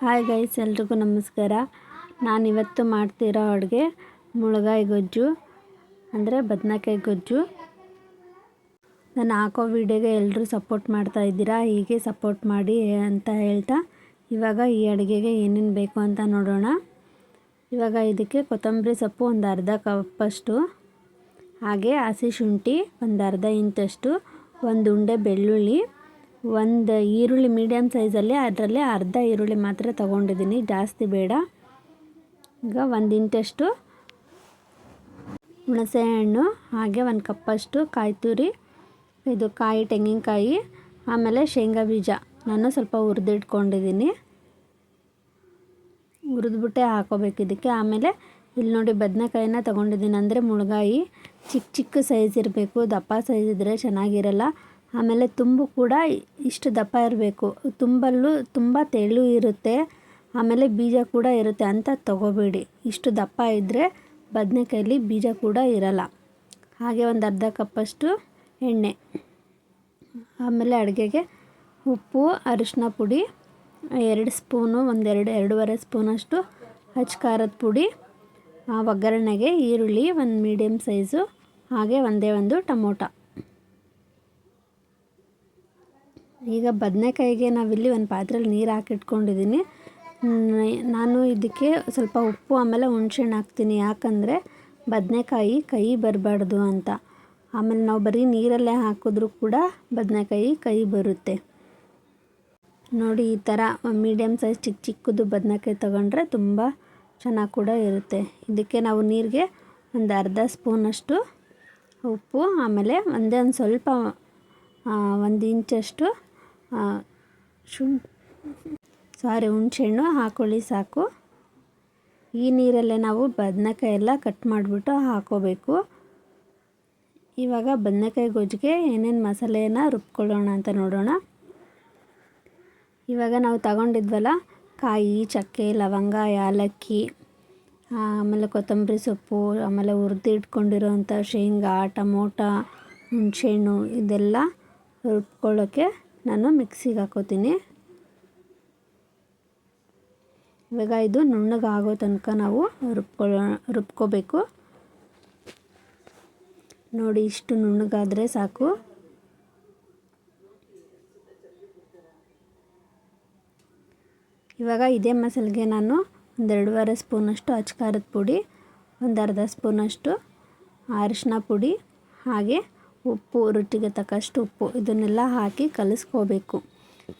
Hi guys, ಎಲ್ರಿಗೂ ನಮಸ್ಕಾರ. ನಾನಿವತ್ತು ಮಾಡ್ತಿರೋ ಅಡುಗೆ ಮುಳಗಾಯಿ ಗೊಜ್ಜು, ಅಂದರೆ ಬದನೆಕಾಯಿ ಗೊಜ್ಜು. ನಾನು ಹಾಕೋ ವಿಡಿಯೋಗೆ ಎಲ್ಲರೂ ಸಪೋರ್ಟ್ ಮಾಡ್ತಾ ಇದ್ದೀರಾ? ಹೀಗೆ ಸಪೋರ್ಟ್ ಮಾಡಿ ಅಂತ ಹೇಳ್ತಾ, ಇವಾಗ ಈ ಅಡುಗೆಗೆ ಏನೇನು ಬೇಕು ಅಂತ ನೋಡೋಣ. ಇವಾಗ ಇದಕ್ಕೆ ಕೊತ್ತಂಬರಿ ಸೊಪ್ಪು ಒಂದು ಅರ್ಧ ಕಪ್ಪಷ್ಟು, ಹಾಗೆ ಹಸಿ ಶುಂಠಿ ಒಂದು ಅರ್ಧ ಇಂಚಷ್ಟು, ಒಂದು ಉಂಡೆ ಬೆಳ್ಳುಳ್ಳಿ ಒಂದು ಈರುಳ್ಳಿ ಮೀಡಿಯಮ್ ಸೈಜಲ್ಲಿ ಅದರಲ್ಲಿ ಅರ್ಧ ಈರುಳ್ಳಿ ಮಾತ್ರ ತೊಗೊಂಡಿದ್ದೀನಿ. ಜಾಸ್ತಿ ಬೇಡ. ಈಗ ಒಂದು ಇಂಟಷ್ಟು ಹುಣಸೆ ಹಣ್ಣು ಹಾಗೆ ಒಂದು ಕಪ್ಪಷ್ಟು ಕಾಯಿ ತುರಿ ಇದು ಕಾಯಿ, ತೆಂಗಿನಕಾಯಿ, ಆಮೇಲೆ ಶೇಂಗಾ ಬೀಜ. ನಾನು ಸ್ವಲ್ಪ ಹುರಿದಿಟ್ಕೊಂಡಿದ್ದೀನಿ. ಹುರಿದ್ಬಿಟ್ಟೆ ಹಾಕೋಬೇಕು ಇದಕ್ಕೆ. ಆಮೇಲೆ ಇಲ್ಲಿ ನೋಡಿ ಬದನೆಕಾಯಿನ ತೊಗೊಂಡಿದ್ದೀನಿ. ಅಂದರೆ ಮುಳುಗಾಯಿ ಚಿಕ್ಕ ಚಿಕ್ಕ ಸೈಜ್ ಇರಬೇಕು. ದಪ್ಪ ಸೈಜ್ ಇದ್ದರೆ ಚೆನ್ನಾಗಿರಲ್ಲ. ಆಮೇಲೆ ತುಂಬು ಕೂಡ ಇಷ್ಟು ದಪ್ಪ ಇರಬೇಕು. ತುಂಬಲ್ಲೂ ತುಂಬ ತೆಳು ಇರುತ್ತೆ. ಆಮೇಲೆ ಬೀಜ ಕೂಡ ಇರುತ್ತೆ ಅಂತ ತಗೋಬೇಡಿ. ಇಷ್ಟು ದಪ್ಪ ಇದ್ದರೆ ಬದನೆಕಾಯಲ್ಲಿ ಬೀಜ ಕೂಡ ಇರಲ್ಲ. ಹಾಗೆ ಒಂದು ಅರ್ಧ ಕಪ್ಪಷ್ಟು ಎಣ್ಣೆ. ಆಮೇಲೆ ಅಡುಗೆಗೆ ಉಪ್ಪು ಅರಿಶಿನ ಪುಡಿ, ಎರಡು ಸ್ಪೂನು, ಒಂದೆರಡು, ಎರಡೂವರೆ ಸ್ಪೂನಷ್ಟು ಹಚ್ಚ ಖಾರದ ಪುಡಿ ಒಗ್ಗರಣೆಗೆ ಈರುಳ್ಳಿ ಒಂದು ಮೀಡಿಯಮ್ ಸೈಜು, ಹಾಗೆ ಒಂದೇ ಒಂದು ಟೊಮೊಟೊ. ಈಗ ಬದನೆಕಾಯಿಗೆ ನಾವಿಲ್ಲಿ ಒಂದು ಪಾತ್ರೆಯಲ್ಲಿ ನೀರು ಹಾಕಿಟ್ಕೊಂಡಿದ್ದೀನಿ. ನಾನು ಇದಕ್ಕೆ ಸ್ವಲ್ಪ ಉಪ್ಪು, ಆಮೇಲೆ ಹುಣ್ಸೆಹಣ್ಣು ಹಾಕ್ತೀನಿ. ಯಾಕಂದರೆ ಬದನೆಕಾಯಿ ಕೈ ಬರಬಾರ್ದು ಅಂತ. ಆಮೇಲೆ ನಾವು ಬರೀ ನೀರಲ್ಲೇ ಹಾಕಿದ್ರೂ ಕೂಡ ಬದನೆಕಾಯಿ ಕೈ ಬರುತ್ತೆ. ನೋಡಿ, ಈ ಥರ ಮೀಡಿಯಮ್ ಸೈಜ್ ಚಿಕ್ಕ ಚಿಕ್ಕದು ಬದನೆಕಾಯಿ ತೊಗೊಂಡ್ರೆ ತುಂಬ ಚೆನ್ನಾಗಿ ಕೂಡ ಇರುತ್ತೆ. ಇದಕ್ಕೆ ನಾವು ನೀರಿಗೆ ಒಂದು ಅರ್ಧ ಸ್ಪೂನಷ್ಟು ಉಪ್ಪು, ಆಮೇಲೆ ಒಂದೇ ಒಂದು ಸ್ವಲ್ಪ ಒಂದು ಇಂಚಷ್ಟು ಶುಂ ಸಾರಿ, ಹುಣ್ಸೆಹಣ್ಣು ಹಾಕೊಳ್ಳಿ ಸಾಕು. ಈ ನೀರಲ್ಲೇ ನಾವು ಬದನೆಕಾಯಿ ಎಲ್ಲ ಕಟ್ ಮಾಡಿಬಿಟ್ಟು ಹಾಕೋಬೇಕು. ಇವಾಗ ಬದನೆಕಾಯಿ ಗೊಜ್ಜಿಗೆ ಏನೇನು ಮಸಾಲೆಯನ್ನು ರುಬ್ಕೊಳ್ಳೋಣ ಅಂತ ನೋಡೋಣ. ಇವಾಗ ನಾವು ತಗೊಂಡಿದ್ವಲ್ಲ, ಕಾಯಿ, ಚಕ್ಕೆ, ಲವಂಗ, ಯಾಲಕ್ಕಿ ಆಮೇಲೆ ಕೊತ್ತಂಬರಿ ಸೊಪ್ಪು, ಆಮೇಲೆ ಹುರಿದು ಇಟ್ಕೊಂಡಿರೋವಂಥ ಶೇಂಗಾ, ಟಮೋಟ, ಹುಣಸೆಹಣ್ಣು ಇದೆಲ್ಲ ರುಬ್ಕೊಳ್ಳೋಕ್ಕೆ ನಾನು ಮಿಕ್ಸಿಗೆ ಹಾಕೋತೀನಿ. ಇವಾಗ ಇದು ನುಣ್ಣಗಾಗೋ ತನಕ ನಾವು ರುಬ್ಕೊಳ್ಳೋ ರುಬ್ಕೋಬೇಕು. ನೋಡಿ ಇಷ್ಟು ನುಣ್ಣಗಾದರೆ ಸಾಕು. ಇವಾಗ ಇದೇ ಮಸಾಲೆಗೆ ನಾನು ಒಂದೆರಡೂವರೆ ಸ್ಪೂನಷ್ಟು ಅಚ್ಕಾರದ ಪುಡಿ, ಒಂದು ಅರ್ಧ ಸ್ಪೂನಷ್ಟು ಅರಿಶಿನ ಪುಡಿ, ಹಾಗೆ ಉಪ್ಪು ರೊಟ್ಟಿಗೆ ತಕ್ಕಷ್ಟು ಉಪ್ಪು, ಇದನ್ನೆಲ್ಲ ಹಾಕಿ ಕಲಿಸ್ಕೋಬೇಕು.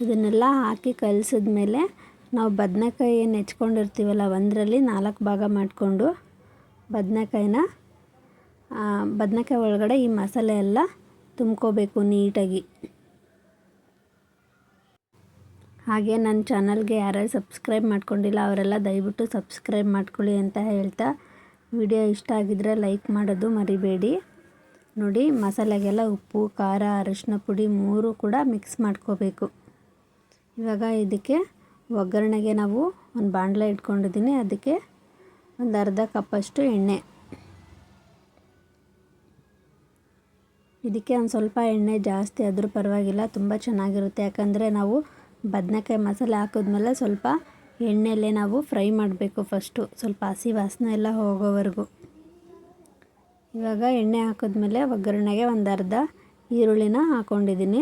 ಇದನ್ನೆಲ್ಲ ಹಾಕಿ ಕಲಿಸಿದ್ಮೇಲೆ ನಾವು ಬದನೆಕಾಯಿ ಏನು ಹೆಚ್ಕೊಂಡಿರ್ತೀವಲ್ಲ ಒಂದರಲ್ಲಿ ನಾಲ್ಕು ಭಾಗ ಮಾಡಿಕೊಂಡು ಬದನೆಕಾಯಿನ ಬದನೆಕಾಯಿ ಒಳಗಡೆ ಈ ಮಸಾಲೆ ಎಲ್ಲ ತುಂಬ್ಕೋಬೇಕು ನೀಟಾಗಿ. ಹಾಗೆ ನನ್ನ ಚಾನಲ್ಗೆ ಯಾರ್ಯಾರು ಸಬ್ಸ್ಕ್ರೈಬ್ ಮಾಡ್ಕೊಂಡಿಲ್ಲ, ಅವರೆಲ್ಲ ದಯವಿಟ್ಟು ಸಬ್ಸ್ಕ್ರೈಬ್ ಮಾಡ್ಕೊಳ್ಳಿ ಅಂತ ಹೇಳ್ತಾ, ವಿಡಿಯೋ ಇಷ್ಟ ಆಗಿದ್ದರೆ ಲೈಕ್ ಮಾಡೋದು ಮರಿಬೇಡಿ. ನೋಡಿ ಮಸಾಲೆಗೆಲ್ಲ ಉಪ್ಪು, ಖಾರ ಅರಿಶಿನ ಪುಡಿ ಮೂರು ಕೂಡ ಮಿಕ್ಸ್ ಮಾಡ್ಕೋಬೇಕು. ಇವಾಗ ಇದಕ್ಕೆ ಒಗ್ಗರಣೆಗೆ ನಾವು ಒಂದು ಬಾಣಲೆ ಇಟ್ಕೊಂಡಿದ್ದೀನಿ. ಅದಕ್ಕೆ ಒಂದು ಅರ್ಧ ಕಪ್ಪಷ್ಟು ಎಣ್ಣೆ. ಇದಕ್ಕೆ ಒಂದು ಸ್ವಲ್ಪ ಎಣ್ಣೆ ಜಾಸ್ತಿ ಆದರೂ ಪರವಾಗಿಲ್ಲ, ತುಂಬ ಚೆನ್ನಾಗಿರುತ್ತೆ. ಯಾಕಂದರೆ ನಾವು ಬದನೆಕಾಯಿ ಮಸಾಲೆ ಹಾಕಿದ್ಮೇಲೆ ಸ್ವಲ್ಪ ಎಣ್ಣೆಯಲ್ಲೇ ನಾವು ಫ್ರೈ ಮಾಡಬೇಕು ಫಸ್ಟು ಸ್ವಲ್ಪ ಹಸಿ ವಾಸನೆ ಎಲ್ಲ ಹೋಗೋವರೆಗೂ. ಇವಾಗ ಎಣ್ಣೆ ಹಾಕಿದ್ಮೇಲೆ ಒಗ್ಗರಣೆಗೆ ಒಂದು ಅರ್ಧ ಈರುಳ್ಳಿನ ಹಾಕ್ಕೊಂಡಿದ್ದೀನಿ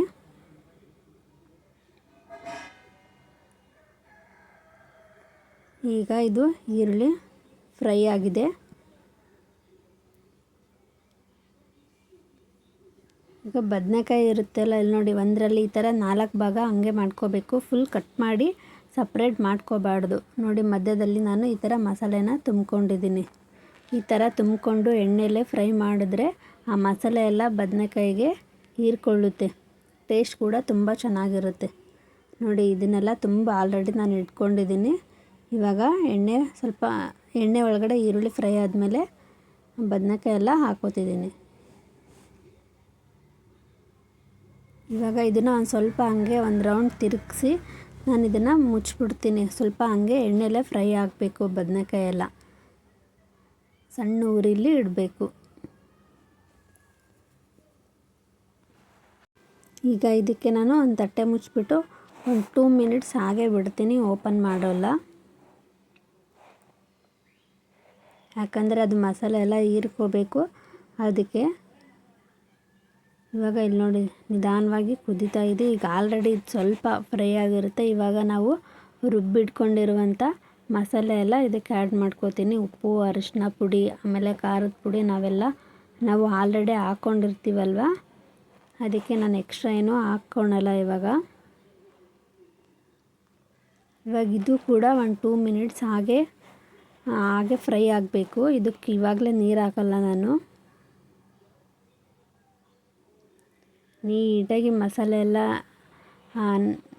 ಈಗ ಇದು ಈರುಳ್ಳಿ ಫ್ರೈ ಆಗಿದೆ. ಈಗ ಬದನೆಕಾಯಿ ಇರುತ್ತಲ್ಲ, ಇಲ್ಲಿ ನೋಡಿ, ಒಂದರಲ್ಲಿ ಈ ಥರ ನಾಲ್ಕು ಭಾಗ ಹಂಗೆ ಮಾಡ್ಕೋಬೇಕು. ಫುಲ್ ಕಟ್ ಮಾಡಿ ಸಪ್ರೇಟ್ ಮಾಡ್ಕೋಬಾರ್ದು. ನೋಡಿ, ಮಧ್ಯದಲ್ಲಿ ನಾನು ಈ ಥರ ಮಸಾಲೆನ ತುಂಬ್ಕೊಂಡಿದ್ದೀನಿ. ಈ ಥರ ತುಂಬಿಕೊಂಡು ಎಣ್ಣೆಲೆ ಫ್ರೈ ಮಾಡಿದ್ರೆ ಆ ಮಸಾಲೆ ಎಲ್ಲ ಬದನೆಕಾಯಿಗೆ ಹೀರಿಕೊಳ್ಳುತ್ತೆ. ಟೇಸ್ಟ್ ಕೂಡ ತುಂಬ ಚೆನ್ನಾಗಿರುತ್ತೆ. ನೋಡಿ, ಇದನ್ನೆಲ್ಲ ತುಂಬ ಆಲ್ರೆಡಿ ನಾನು ಇಟ್ಕೊಂಡಿದ್ದೀನಿ. ಇವಾಗ ಎಣ್ಣೆ ಸ್ವಲ್ಪ, ಎಣ್ಣೆ ಒಳಗಡೆ ಈರುಳ್ಳಿ ಫ್ರೈ ಆದಮೇಲೆ ಬದನೆಕಾಯಿ ಎಲ್ಲ ಹಾಕೋತಿದ್ದೀನಿ ಇವಾಗ ಇದನ್ನು ಒಂದು ಸ್ವಲ್ಪ ಹಂಗೆ ಒಂದು ರೌಂಡ್ ತಿರುಗಿಸಿ ನಾನು ಇದನ್ನು ಮುಚ್ಚಿಬಿಡ್ತೀನಿ ಸ್ವಲ್ಪ ಹಂಗೆ ಎಣ್ಣೆಲೇ ಫ್ರೈ ಆಗಬೇಕು ಬದನೆಕಾಯಿ ಎಲ್ಲ. ಸಣ್ಣ ಉರಿಲಿ ಇಡಬೇಕು. ಈಗ ಇದಕ್ಕೆ ನಾನು ಒಂದು ತಟ್ಟೆ ಮುಚ್ಚಿಬಿಟ್ಟು ಒಂದು ಟೂ ಮಿನಿಟ್ಸ್ ಹಾಗೆ ಬಿಡ್ತೀನಿ ಓಪನ್ ಮಾಡೋಲ್ಲ. ಯಾಕಂದರೆ ಅದು ಮಸಾಲೆ ಎಲ್ಲ ಹೀರ್ಕೋಬೇಕು. ಅದಕ್ಕೆ ಇವಾಗ ಇಲ್ಲಿ ನೋಡಿ ನಿಧಾನವಾಗಿ ಕುದಿತಾ ಇದೆ. ಈಗ ಆಲ್ರೆಡಿ ಸ್ವಲ್ಪ ಫ್ರೈ ಆಗಿರುತ್ತೆ. ಇವಾಗ ನಾವು ರುಬ್ಬಿಟ್ಕೊಂಡಿರುವಂಥ ಮಸಾಲೆ ಎಲ್ಲ ಇದಕ್ಕೆ ಆ್ಯಡ್ ಮಾಡ್ಕೋತೀನಿ. ಉಪ್ಪು ಅರಿಶಿನ ಪುಡಿ, ಆಮೇಲೆ ಖಾರದ ಪುಡಿ ನಾವೆಲ್ಲ ನಾವು ಆಲ್ರೆಡಿ ಹಾಕ್ಕೊಂಡಿರ್ತೀವಲ್ವ ಅದಕ್ಕೆ ನಾನು ಎಕ್ಸ್ಟ್ರಾ ಏನೂ ಹಾಕ್ಕೊಳಲ್ಲ ಇವಾಗ. ಇವಾಗ ಇದು ಕೂಡ ಒಂದು ಟೂ ಮಿನಿಟ್ಸ್ ಹಾಗೆ ಹಾಗೆ ಫ್ರೈ ಆಗಬೇಕು. ಇದಕ್ಕೆ ಇವಾಗಲೇ ನೀರು ಹಾಕಲ್ಲ ನಾನು. ನೀಟಾಗಿ ಮಸಾಲೆ ಎಲ್ಲ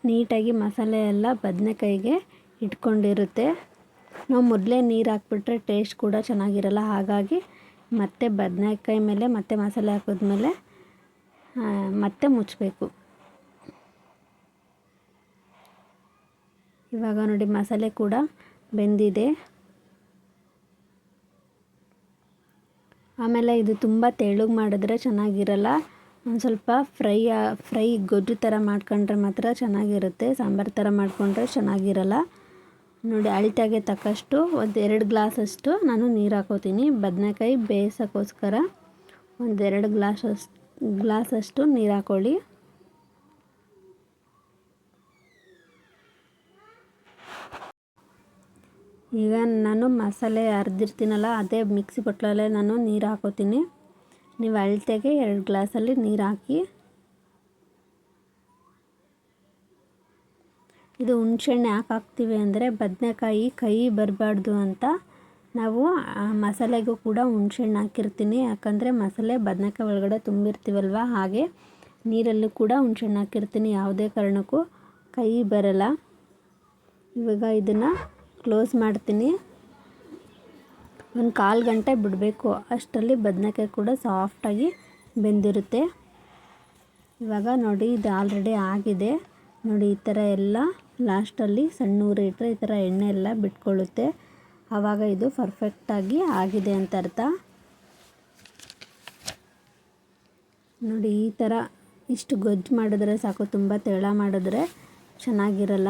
ನೀಟಾಗಿ ಮಸಾಲೆ ಎಲ್ಲ ಬದನೆಕಾಯಿಗೆ ಇಟ್ಕೊಂಡಿರುತ್ತೆ. ನಾವು ಮೊದಲೇ ನೀರು ಹಾಕ್ಬಿಟ್ರೆ ಟೇಸ್ಟ್ ಕೂಡ ಚೆನ್ನಾಗಿರಲ್ಲ. ಹಾಗಾಗಿ ಮತ್ತೆ ಬದನೆಕಾಯಿ ಮೇಲೆ, ಮತ್ತೆ ಮಸಾಲೆ ಹಾಕಿದ್ಮೇಲೆ ಮತ್ತೆ ಮುಚ್ಚಬೇಕು ಇವಾಗ ನೋಡಿ ಮಸಾಲೆ ಕೂಡ ಬೆಂದಿದೆ. ಆಮೇಲೆ ಇದು ತುಂಬ ತೆಳುಗೆ ಮಾಡಿದ್ರೆ ಚೆನ್ನಾಗಿರಲ್ಲ. ಒಂದು ಸ್ವಲ್ಪ ಫ್ರೈ ಫ್ರೈ ಗೊಜ್ಜು ಥರ ಮಾಡ್ಕೊಂಡ್ರೆ ಮಾತ್ರ ಚೆನ್ನಾಗಿರುತ್ತೆ. ಸಾಂಬಾರು ಥರ ಮಾಡಿಕೊಂಡ್ರೆ ಚೆನ್ನಾಗಿರಲ್ಲ. ನೋಡಿ, ಅಳಿತಾಗೆ ತಕ್ಕಷ್ಟು ಒಂದು ಎರಡು ಗ್ಲಾಸಷ್ಟು ನಾನು ನೀರು ಹಾಕೋತೀನಿ. ಬದನೆಕಾಯಿ ಬೇಯಿಸೋಕ್ಕೋಸ್ಕರ ಒಂದೆರಡು ಗ್ಲಾಸ್ ಅಷ್ಟು ಗ್ಲಾಸಷ್ಟು ನೀರು ಹಾಕೊಳ್ಳಿ. ಈಗ ನಾನು ಮಸಾಲೆ ಅರ್ದಿರ್ತೀನಲ್ಲ, ಅದೇ ಮಿಕ್ಸಿ ಬಟ್ಲಲ್ಲೇ ನಾನು ನೀರು ಹಾಕೋತೀನಿ. ನೀವು ಅಳತೆಗೆ ಎರಡು ಗ್ಲಾಸಲ್ಲಿ ನೀರು ಹಾಕಿ. ಇದು ಹುಣ್ಸೆಹಣ್ಣು ಯಾಕೆ ಹಾಕ್ತೀವಿ ಅಂದರೆ ಬದನೆಕಾಯಿ ಕೈ ಬರಬಾರ್ದು ಅಂತ ನಾವು ಮಸಾಲೆಗೂ ಕೂಡ ಹುಣ್ಸೆಹಣ್ಣು ಹಾಕಿರ್ತೀನಿ. ಯಾಕಂದರೆ ಮಸಾಲೆ ಬದನೆಕಾಯಿ ಒಳಗಡೆ ತುಂಬಿರ್ತೀವಲ್ವ? ಹಾಗೆ ನೀರಲ್ಲೂ ಕೂಡ ಹುಣ್ಸೆಹಣ್ಣು ಹಾಕಿರ್ತೀನಿ ಯಾವುದೇ ಕಾರಣಕ್ಕೂ. ಕೈ ಬರಲ್ಲ. ಇವಾಗ ಇದನ್ನು ಕ್ಲೋಸ್ ಮಾಡ್ತೀನಿ. ಒಂದು ಕಾಲು ಗಂಟೆ ಬಿಡಬೇಕು. ಅಷ್ಟರಲ್ಲಿ ಬದನೆಕಾಯಿ ಕೂಡ ಸಾಫ್ಟಾಗಿ ಬೆಂದಿರುತ್ತೆ. ಇವಾಗ ನೋಡಿ ಇದು ಆಲ್ರೆಡಿ ಆಗಿದೆ. ನೋಡಿ ಈ ಥರ ಎಲ್ಲ ಲಾಸ್ಟಲ್ಲಿ ಸಣ್ಣ ಊರು ಇಟ್ಟರೆ ಈ ಥರ ಎಣ್ಣೆ ಎಲ್ಲ ಬಿಟ್ಕೊಳ್ಳುತ್ತೆ. ಆವಾಗ ಇದು ಪರ್ಫೆಕ್ಟಾಗಿ ಆಗಿದೆ ಅಂತ ಅರ್ಥ. ನೋಡಿ, ಈ ಥರ ಇಷ್ಟು ಗೊಜ್ಜು ಮಾಡಿದ್ರೆ ಸಾಕು, ತುಂಬ ತೆಳ ಮಾಡಿದ್ರೆ ಚೆನ್ನಾಗಿರಲ್ಲ.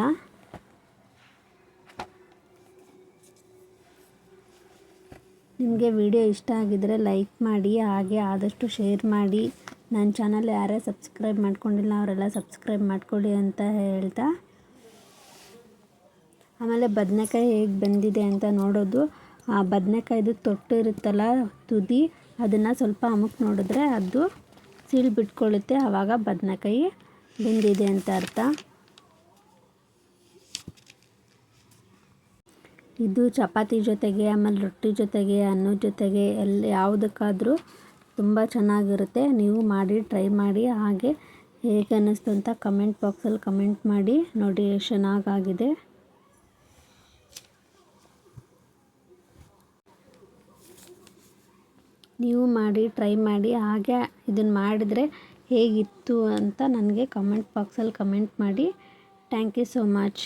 ನಿಮಗೆ ವಿಡಿಯೋ ಇಷ್ಟ ಆಗಿದರೆ ಲೈಕ್ ಮಾಡಿ, ಹಾಗೆ ಆದಷ್ಟು ಶೇರ್ ಮಾಡಿ. ನನ್ನ ಚಾನಲ್ ಯಾರೇ ಸಬ್ಸ್ಕ್ರೈಬ್ ಮಾಡ್ಕೊಂಡಿಲ್ಲ, ಅವರೆಲ್ಲ ಸಬ್ಸ್ಕ್ರೈಬ್ ಮಾಡ್ಕೊಳ್ಳಿ ಅಂತ ಹೇಳ್ತಾ. ಆಮೇಲೆ ಬದನೆಕಾಯಿ ಹೇಗೆ ಬಂದಿದೆ ಅಂತ ನೋಡೋದು. ಆ ಬದನೆಕಾಯ್ದು ತೊಟ್ಟು ಇರುತ್ತಲ್ಲ, ತುದಿ, ಅದನ್ನು ಸ್ವಲ್ಪ ಅಮುಕ್ ನೋಡಿದ್ರೆ ಅದು ಸೀಳು ಬಿಟ್ಕೊಳ್ಳುತ್ತೆ. ಆವಾಗ ಬದನೆಕಾಯಿ ಬೆಂದಿದೆ ಅಂತ ಅರ್ಥ. ಇದು ಚಪಾತಿ ಜೊತೆಗೆ, ಆಮೇಲೆ ರೊಟ್ಟಿ ಜೊತೆಗೆ ಅನ್ನದ ಜೊತೆಗೆ ಎಲ್ಲ ಯಾವುದಕ್ಕಾದರೂ ತುಂಬ ಚೆನ್ನಾಗಿರುತ್ತೆ. ನೀವು ಮಾಡಿ, ಟ್ರೈ ಮಾಡಿ, ಹಾಗೆ ಹೇಗೆ ಅನ್ನಿಸ್ತು ಅಂತ ಕಮೆಂಟ್ ಬಾಕ್ಸಲ್ಲಿ ಕಮೆಂಟ್ ಮಾಡಿ. ನೋಡಿ ಎಷ್ಟು ಚೆನ್ನಾಗಾಗಿದೆ. ನೀವು ಮಾಡಿ ಟ್ರೈ ಮಾಡಿ, ಹಾಗೆ ಇದನ್ನು ಮಾಡಿದರೆ ಹೇಗಿತ್ತು ಅಂತ ನನಗೆ ಕಮೆಂಟ್ ಬಾಕ್ಸಲ್ಲಿ ಕಮೆಂಟ್ ಮಾಡಿ. Thank you so much